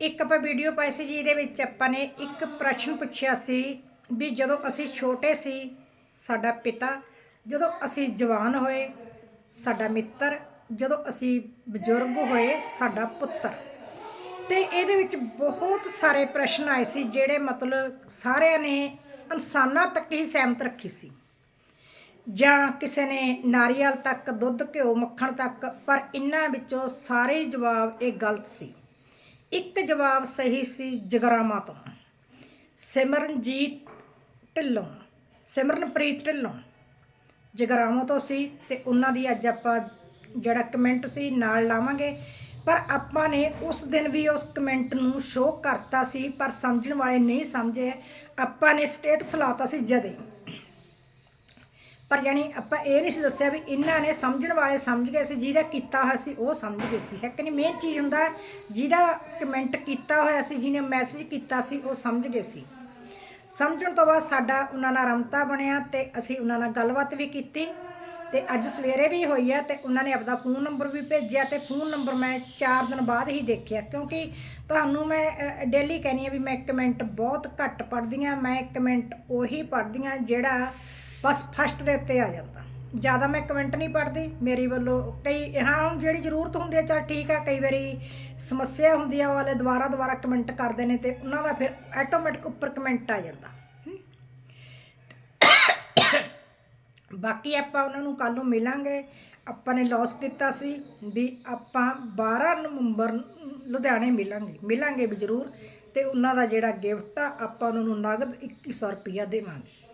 ਇੱਕ ਆਪਾਂ ਵੀਡੀਓ ਪਾਈ ਸੀ ਜਿਹਦੇ ਵਿੱਚ ਆਪਾਂ ਨੇ ਇੱਕ ਪ੍ਰਸ਼ਨ ਪੁੱਛਿਆ ਸੀ ਵੀ ਜਦੋਂ ਅਸੀਂ ਛੋਟੇ ਸੀ, ਸਾਡਾ ਪਿਤਾ, ਜਦੋਂ ਅਸੀਂ ਜਵਾਨ ਹੋਏ, ਸਾਡਾ ਮਿੱਤਰ, ਜਦੋਂ ਅਸੀਂ ਬਜ਼ੁਰਗ ਹੋਏ, ਸਾਡਾ ਪੁੱਤਰ। ਤੇ ਇਹਦੇ ਵਿੱਚ ਬਹੁਤ ਸਾਰੇ ਪ੍ਰਸ਼ਨ ਆਏ ਸੀ, ਜਿਹੜੇ ਮਤਲਬ ਸਾਰਿਆਂ ਨੇ ਇਨਸਾਨਾਂ ਤੱਕ ਹੀ ਸਹਿਮਤ ਰੱਖੀ ਸੀ। ਜਾਂ ਕਿਸੇ ਨੇ ਨਾਰੀਅਲ ਤੱਕ, ਦੁੱਧ, ਘਿਓ, ਮੱਖਣ ਤੱਕ, ਪਰ ਇਹਨਾਂ ਵਿੱਚੋਂ ਸਾਰੇ ਹੀ ਜਵਾਬ ਇਹ ਗਲਤ ਸੀ। ਇੱਕ ਜਵਾਬ ਸਹੀ ਸੀ ਜਗਰਾਮਾ ਤੋਂ। ਸਿਮਰਨਜੀਤ ਢਿੱਲੋਂ, ਸਿਮਰਨਪ੍ਰੀਤ ਢਿੱਲੋਂ। ਜਗਰਾਮਾ ਤੋਂ ਸੀ ਤੇ ਉਹਨਾਂ ਦੀ ਅੱਜ ਆਪਾਂ ਜਿਹੜਾ ਕਮੈਂਟ ਸੀ ਨਾਲ ਲਾਵਾਂਗੇ। ਪਰ ਆਪਾਂ ਨੇ ਉਸ ਦਿਨ ਵੀ ਉਸ ਕਮੈਂਟ ਨੂੰ ਸ਼ੋਅ ਕਰਤਾ ਸੀ, ਪਰ ਸਮਝਣ ਵਾਲੇ ਨਹੀਂ ਸਮਝੇ। ਆਪਾਂ ਨੇ ਸਟੇਟਸ ਲਾਤਾ ਸੀ ਜਦੇ। ਪਰ ਜਾਣੀ ਆਪਾਂ ਇਹ ਨਹੀਂ ਸੀ ਦੱਸਿਆ ਵੀ ਇਹਨਾਂ ਨੇ ਸਮਝਣ ਵਾਲੇ ਸਮਝ ਗਏ ਸੀ, ਜਿਹਦਾ ਕੀਤਾ ਹੋਇਆ ਸੀ ਉਹ ਸਮਝ ਗਏ ਸੀ। ਹੈ ਕਿ ਨਹੀਂ? ਮੇਨ ਚੀਜ਼ ਹੁੰਦਾ ਜਿਹਦਾ ਕਮੈਂਟ ਕੀਤਾ ਹੋਇਆ ਸੀ, ਜਿਹਨੇ ਮੈਸੇਜ ਕੀਤਾ ਸੀ, ਉਹ ਸਮਝ ਗਏ ਸੀ। ਸਮਝਣ ਤੋਂ ਬਾਅਦ ਸਾਡਾ ਉਹਨਾਂ ਨਾਲ ਰਮਤਾ ਬਣਿਆ ਤੇ ਅਸੀਂ ਉਹਨਾਂ ਨਾਲ ਗੱਲਬਾਤ ਵੀ ਕੀਤੀ ਤੇ ਅੱਜ ਸਵੇਰੇ ਵੀ ਹੋਈ ਹੈ ਤੇ ਉਹਨਾਂ ਨੇ ਆਪਦਾ ਫੋਨ ਨੰਬਰ ਵੀ ਭੇਜਿਆ ਤੇ ਫੋਨ ਨੰਬਰ ਮੈਂ 4 ਦਿਨ ਬਾਅਦ ਹੀ ਦੇਖਿਆ ਕਿਉਂਕਿ ਤੁਹਾਨੂੰ ਮੈਂ ਡੇਲੀ ਕਹਿੰਦੀ ਆ ਵੀ ਮੈਂ ਕਮੈਂਟ ਬਹੁਤ ਘੱਟ ਪੜ੍ਹਦੀ ਆ ਮੈਂ ਕਮੈਂਟ ਉਹੀ ਪੜ੍ਹਦੀ ਆ ਜਿਹੜਾ ਬਸ ਫਸਟ ਦੇ ਉੱਤੇ ਆ ਜਾਂਦਾ। ਜ਼ਿਆਦਾ ਮੈਂ ਕਮੈਂਟ ਨਹੀਂ ਪੜ੍ਹਦੀ, ਮੇਰੀ ਵੱਲੋਂ ਕਈ, ਹਾਂ, ਹੁਣ ਜਿਹੜੀ ਜ਼ਰੂਰਤ ਹੁੰਦੀ ਹੈ, ਚਲ ਠੀਕ ਆ, ਕਈ ਵਾਰੀ ਸਮੱਸਿਆ ਹੁੰਦੀ ਆ, ਉਹ ਵਾਲੇ ਦੁਬਾਰਾ ਦੁਬਾਰਾ ਕਮੈਂਟ ਕਰਦੇ ਨੇ ਤੇ ਉਹਨਾਂ ਦਾ ਫਿਰ ਆਟੋਮੈਟਿਕ ਉੱਪਰ ਕਮੈਂਟ ਆ ਜਾਂਦਾ। ਬਾਕੀ ਆਪਾਂ ਉਹਨਾਂ ਨੂੰ ਕੱਲ ਨੂੰ ਮਿਲਾਂਗੇ। ਆਪਾਂ ਨੇ ਲੌਸ ਕੀਤਾ ਸੀ ਵੀ ਆਪਾਂ 12 ਨਵੰਬਰ ਲੁਧਿਆਣੇ ਮਿਲਾਂਗੇ। ਮਿਲਾਂਗੇ ਵੀ ਜ਼ਰੂਰ ਤੇ ਉਹਨਾਂ ਦਾ ਜਿਹੜਾ ਗਿਫਟ ਆ, ਆਪਾਂ ਉਹਨਾਂ ਨੂੰ ਨਗਦ 2100 ਰੁਪਇਆ ਦੇਵਾਂਗੇ।